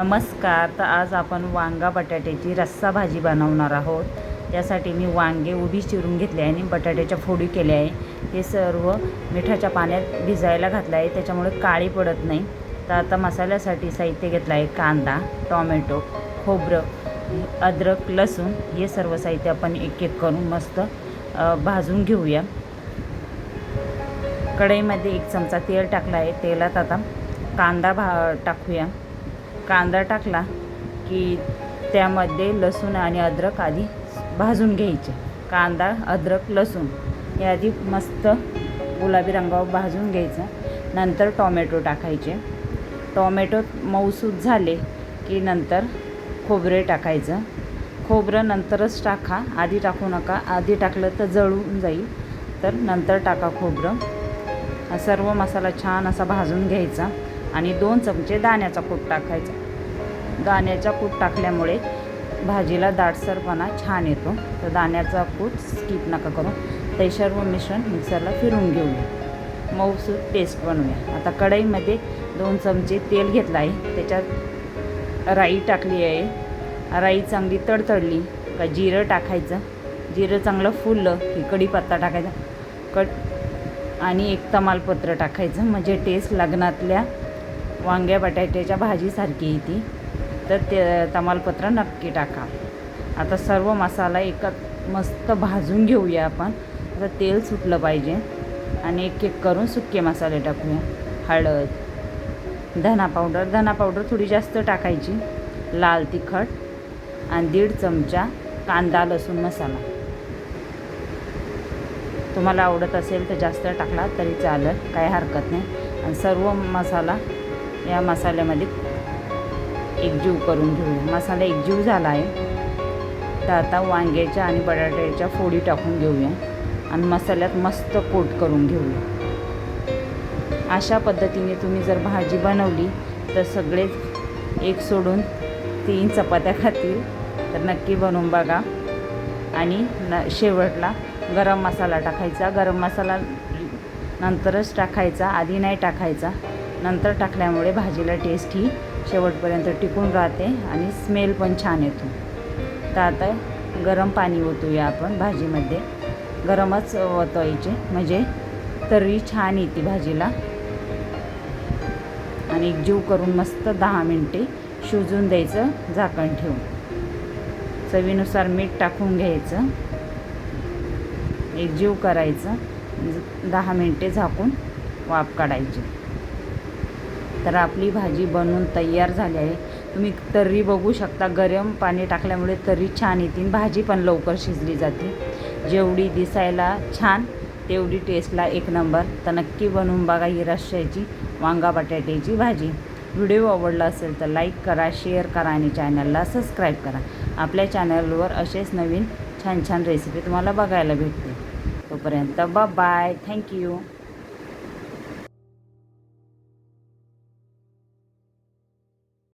नमस्कार तर आज आपण वांगा बटाट्याची रस्सा भाजी बनवणार आहोत. त्यासाठी मी वांगे उभी चिरून घेतले आहे आणि बटाट्याच्या फोडी केल्या आहे. हे सर्व मिठाच्या पाण्यात भिजायला घातलं आहे त्याच्यामुळे काळी पडत नाही. तर आता मसाल्यासाठी साहित्य घेतलं आहे कांदा टॉमॅटो खोबरं अद्रक लसूण हे सर्व साहित्य आपण एक एक करून मस्त भाजून घेऊया. कढईमध्ये एक चमचा तेल टाकला आहे तेलात आता कांदा भा टाकूया. कांदा टाकला की त्यामध्ये लसूण आणि अद्रक आधी भाजून घ्यायचे. कांदा अद्रक लसूण हे आधी मस्त गुलाबी रंगावर भाजून घ्यायचं. नंतर टॉमॅटो टाकायचे. टॉमॅटो मऊसूद झाले की नंतर खोबरे टाकायचं. खोबरं नंतरच टाका. आधी टाकू नका. आधी टाकलं तर जळून जाईल. तर नंतर टाका खोबरं. सर्व मसाला छान असा भाजून घ्यायचा. आणि दोन चमचे दाण्याचा कूट टाकायचा. दाण्याचा कूट टाकल्यामुळे भाजीला दाटसरपणा छान येतो. तर दाण्याचा कूट स्किप नका करू. ते सर्व मिश्रण मिक्सरला फिरून घेऊया मऊसूद पेस्ट बनवूया. आता कढईमध्ये दोन चमचे तेल घेतलं आहे. त्याच्यात राई टाकली आहे. राई चांगली तडतडली का जिरं टाकायचं. जिरं चांगलं फुललं की कढीपत्ता टाकायचा. कट आणि एक तमालपत्र टाकायचं. म्हणजे टेस्ट लग्नातल्या वांग्या बटाट्याच्या भाजीसारखी ती. तर ते तमालपत्र नक्की टाका. आता सर्व मसाला एका मस्त भाजून घेऊया आपण. आता तेल सुटलं पाहिजे. आणि एक एक करून सुके मसाले टाकूया. हळद धना पावडर. धना पावडर थोडी जास्त टाकायची. लाल तिखट आणि दीड चमचा कांदा लसूण मसाला. तुम्हाला आवडत असेल तर जास्त टाकला तरी चालेल. काही हरकत नाही. आणि सर्व मसाला या मसाल्यामध्ये एकजीव करून घेऊ मसाला एकजीव झाला आहे. तर आता वांग्याच्या आणि बटाट्याच्या फोडी टाकून घेऊया. आणि मसाल्यात मस्त कोट करून घेऊया. अशा पद्धतीने तुम्ही जर भाजी बनवली तर सगळेच एक सोडून तीन चपात्या खातील. तर नक्की बनवून बघा. आणि न शेवटला गरम मसाला टाकायचा. गरम मसाला नंतरच टाकायचा. आधी नाही टाकायचा. नंतर टाकल्यामुळे भाजीला टेस्ट ही शेवटपर्यंत टिकून राहते आणि स्मेल पण छान येतो. तर आता गरम पाणी ओतूया आपण भाजीमध्ये. गरमच ओतवायचे म्हणजे तर्री छान येते भाजीला. आणि जीव करून मस्त दहा मिनटे शिजून द्यायचं झाकण ठेवून. चवीनुसार मीठ टाकून घ्यायचं. एकजीव करायचं दहा मिनटे झाकून वाफ काढायची. तर आपली भाजी बनवून तयार झाली आहे. तुम्ही तर्री बघू शकता. गरम पाणी टाकल्यामुळे तर्री छान येते भाजी पण लवकर शिजली जाते. जेवढी दिसायला छान तेवढी टेस्टला एक नंबर. तर नक्की बनवून बघा ही रश्श्याची वांगा बटाट्याची भाजी. व्हिडिओ आवडला असेल तर लाईक करा शेअर करा आणि चॅनलला सबस्क्राईब करा. आपल्या चॅनलवर असेच नवीन छान छान रेसिपी तुम्हाला बघायला भेटते तोपर्यंत बाय थँक्यू